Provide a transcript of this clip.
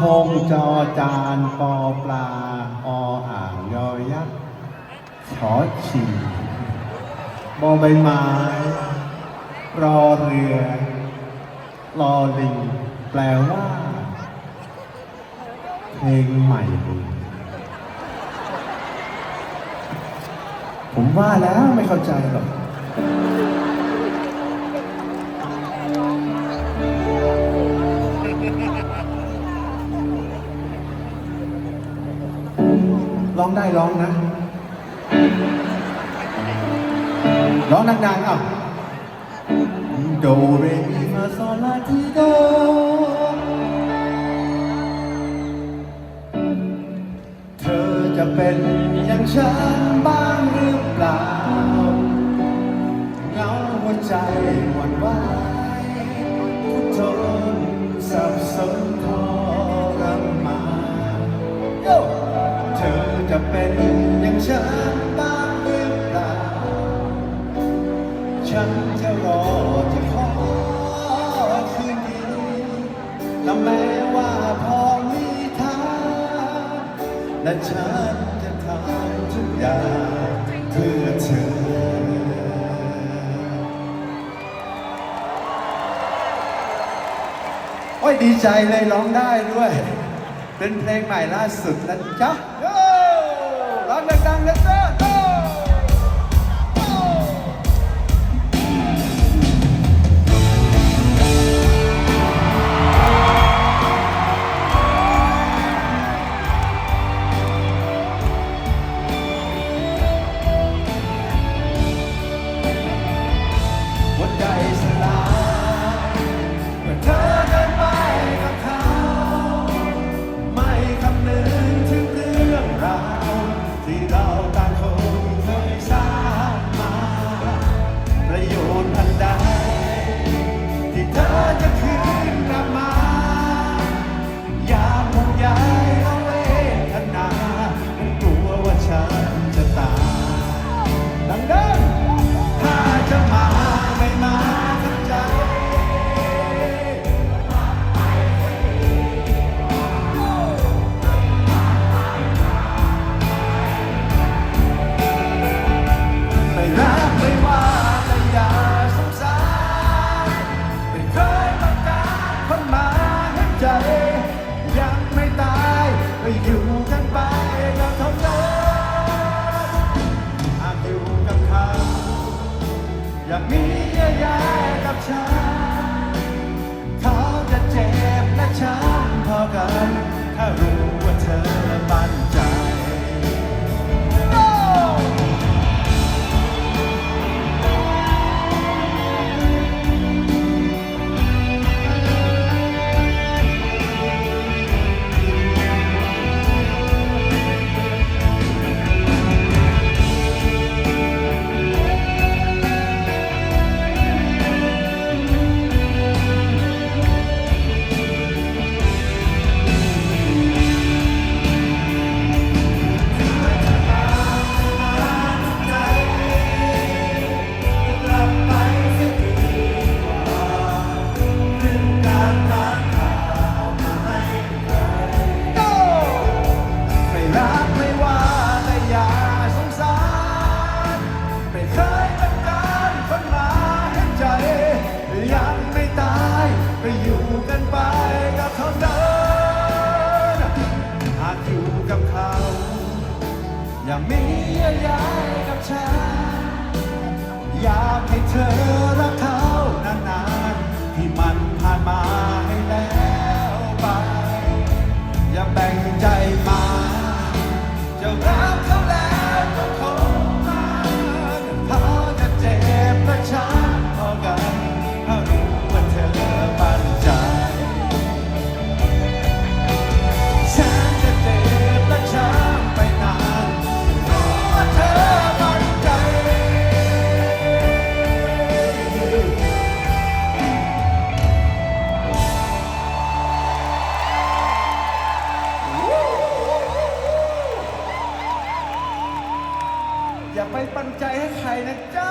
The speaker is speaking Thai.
คงจอจานปอปลาออ่างยอยักษ์ชอชิงบอใบไม้รอเรือรอลิง แปลว่า เพลงใหม่ ผมว่าแล้วไม่เข้าใจหรอก ร้องได้ร้องนะ ร้องดังๆอะโดเรมีฟาโซลาทีโดเธอจะเป็นอย่างฉันบ้างหรือเปล่าเงาหัวใจหวั่นไหว ว่าพอมีทางและฉันจะทำทุกอย่างเพื่อเธอโอ้ยดีใจเลยร้องได้ด้วย เป็นเพลงใหม่ล่าสุดนะจ๊ะร้องดังๆนะจ๊ะ กั อย่ามีเยื่อใยกับฉันอยากให้เธอรักเขา อย่าไปปันใจให้ใครนะจ้า